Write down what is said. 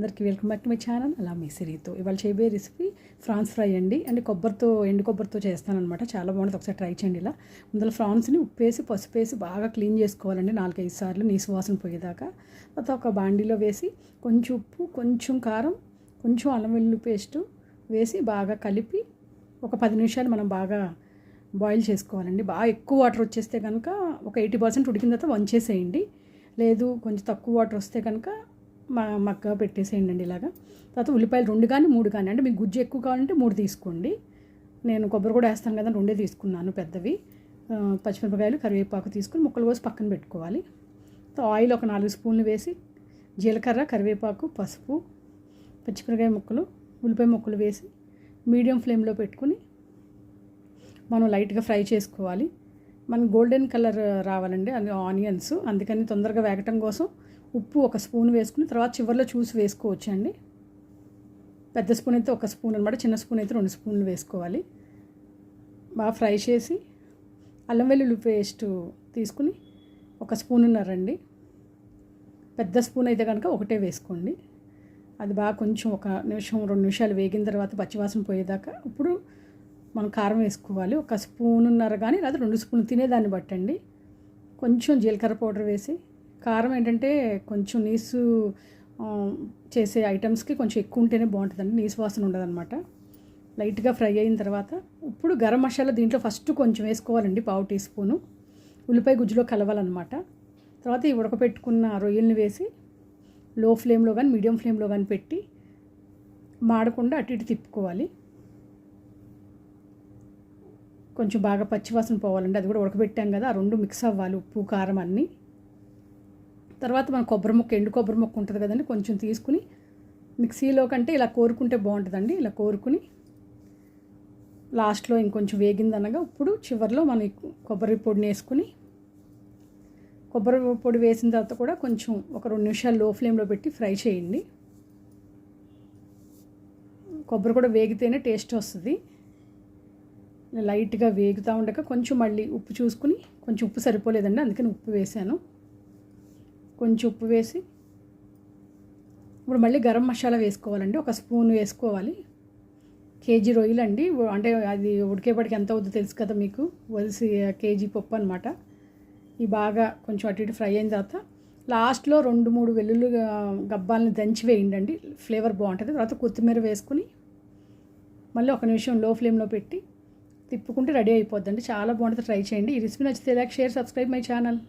అందరికీ welcome back to my channel. అలా మీ సిరితో. ఇవాళ చేయబోయే రెసిపీ ఫ్రాన్స్ ఫ్రై అండి. అంటే కొబ్బరితో ఎండు కొబ్బరితో చేస్తానమాట చాలా బాగుంటుంది. ఒకసారి ట్రై చేయండి ఇలా. ముందర ఫ్రాన్స్ని ఉప్పేసి పసుపు వేసి బాగా క్లీన్ చేసుకోవాలండి. నాలుగైదు సార్లు నీసు వాసన పోయేదాకా. తర్వాత ఒక బాండీలో వేసి కొంచెం ఉప్పు కొంచెం కారం కొంచెం అల్లం వెల్లుల్లి పేస్ట్ వేసి బాగా కలిపి ఒక పది నిమిషాలు మనం బాగా బాయిల్ చేసుకోవాలండి. బాగా ఎక్కువ వాటర్ వచ్చేస్తే కనుక ఒక ఎయిటీ పర్సెంట్ ఉడికిన తర్వాత వంచేసేయండి. లేదు కొంచెం తక్కువ వాటర్ వస్తే కనుక మగ్గ పెట్టేసేయండి అండి ఇలాగా. తర్వాత ఉల్లిపాయలు రెండు కానీ మూడు కానీ అంటే మీకు గుజ్జు ఎక్కువ కావాలంటే మూడు తీసుకోండి. నేను కొబ్బరి కూడా వేస్తాను కదా రెండే తీసుకున్నాను పెద్దవి. పచ్చిమిరపకాయలు కరివేపాకు తీసుకుని ముక్కలు కోసి పక్కన పెట్టుకోవాలి. ఆయిల్ ఒక నాలుగు స్పూన్లు వేసి జీలకర్ర కరివేపాకు పసుపు పచ్చిమిరపకాయ ముక్కలు ఉల్లిపాయ ముక్కలు వేసి మీడియం ఫ్లేమ్లో పెట్టుకుని మనం లైట్గా ఫ్రై చేసుకోవాలి. మన గోల్డెన్ కలర్ రావాలండి అది ఆనియన్స్. అందుకని తొందరగా వేగటం కోసం ఉప్పు ఒక స్పూన్ వేసుకుని తర్వాత చివరిలో చూసి వేసుకోవచ్చు అండి పెద్ద స్పూన్ అయితే ఒక స్పూన్ అనమాట చిన్న స్పూన్ అయితే రెండు స్పూన్లు వేసుకోవాలి. బాగా ఫ్రై చేసి అల్లం వెల్లుల్లి పేస్ట్ తీసుకుని ఒక స్పూన్ ఉన్నారండి పెద్ద స్పూన్ అయితే కనుక ఒకటే వేసుకోండి. అది బాగా కొంచెం ఒక నిమిషం రెండు నిమిషాలు వేగిన తర్వాత పచ్చివాసన పోయేదాకా ఇప్పుడు మనం కారం వేసుకోవాలి. ఒక స్పూన్ ఉన్నారు కానీ లేదా రెండు స్పూన్లు తినేదాన్ని బట్టండి. కొంచెం జీలకర్ర పౌడర్ వేసి కారం ఏంటంటే కొంచెం నీసు చేసే ఐటమ్స్కి కొంచెం ఎక్కువ ఉంటేనే బాగుంటుందండి. నీసు వాసన ఉండదన్నమాట. లైట్గా ఫ్రై అయిన తర్వాత ఇప్పుడు గరం మసాలా దీంట్లో ఫస్ట్ కొంచెం వేసుకోవాలండి పావు టీ స్పూను. ఉల్లిపాయ గుజ్జులో కలవాలన్నమాట. తర్వాత ఈ ఉడకపెట్టుకున్న రొయ్యల్ని వేసి లో ఫ్లేమ్లో కానీ మీడియం ఫ్లేమ్లో కానీ పెట్టి మాడకుండా అటు ఇటు తిప్పుకోవాలి. కొంచెం బాగా పచ్చివాసన పోవాలండి. అది కూడా ఉడకబెట్టాం కదా ఆ రెండు మిక్స్ అవ్వాలి. ఉప్పు కారం అన్నీ. తర్వాత మన కొబ్బరి ముక్క ఎండు కొబ్బరి ముక్క ఉంటుంది కదండి కొంచెం తీసుకుని మిక్సీలో కంటే ఇలా కోరుకుంటే బాగుంటుందండి ఇలా కోరుకుని లాస్ట్లో ఇంకొంచెం వేగిందనగా ఇప్పుడు చివరిలో మన కొబ్బరి పొడిని వేసుకుని కొబ్బరి పొడి వేసిన తర్వాత కూడా కొంచెం ఒక రెండు నిమిషాలు లో ఫ్లేమ్లో పెట్టి ఫ్రై చేయండి. కొబ్బరి కూడా వేగితేనే టేస్ట్ వస్తుంది. లైట్గా వేగుతూ ఉండక కొంచెం మళ్ళీ ఉప్పు చూసుకుని కొంచెం ఉప్పు సరిపోలేదండి అందుకని ఉప్పు వేసాను. కొంచెం ఉప్పు వేసి ఇప్పుడు మళ్ళీ గరం మసాలా వేసుకోవాలండి. ఒక స్పూన్ వేసుకోవాలి. కేజీ రొయ్యలు అండి అంటే అది ఉడికేపటికి ఎంత అవుతుందో తెలుసు కదా మీకు. వలిసి కేజీ పప్పు అనమాట ఈ బాగా కొంచెం అటు ఇటు ఫ్రై అయిన తర్వాత లాస్ట్లో రెండు మూడు వెల్లుల్లి గబ్బాలను దంచి వేయండి ఫ్లేవర్ బాగుంటుంది. తర్వాత కొత్తిమీర వేసుకుని మళ్ళీ ఒక నిమిషం లో ఫ్లేమ్లో పెట్టి తిప్పుకుంటే రెడీ అయిపోద్దండి. చాలా బాగుంటుంది. ట్రై చేయండి. ఈ రెసిపీ నచ్చితే like share subscribe my channel.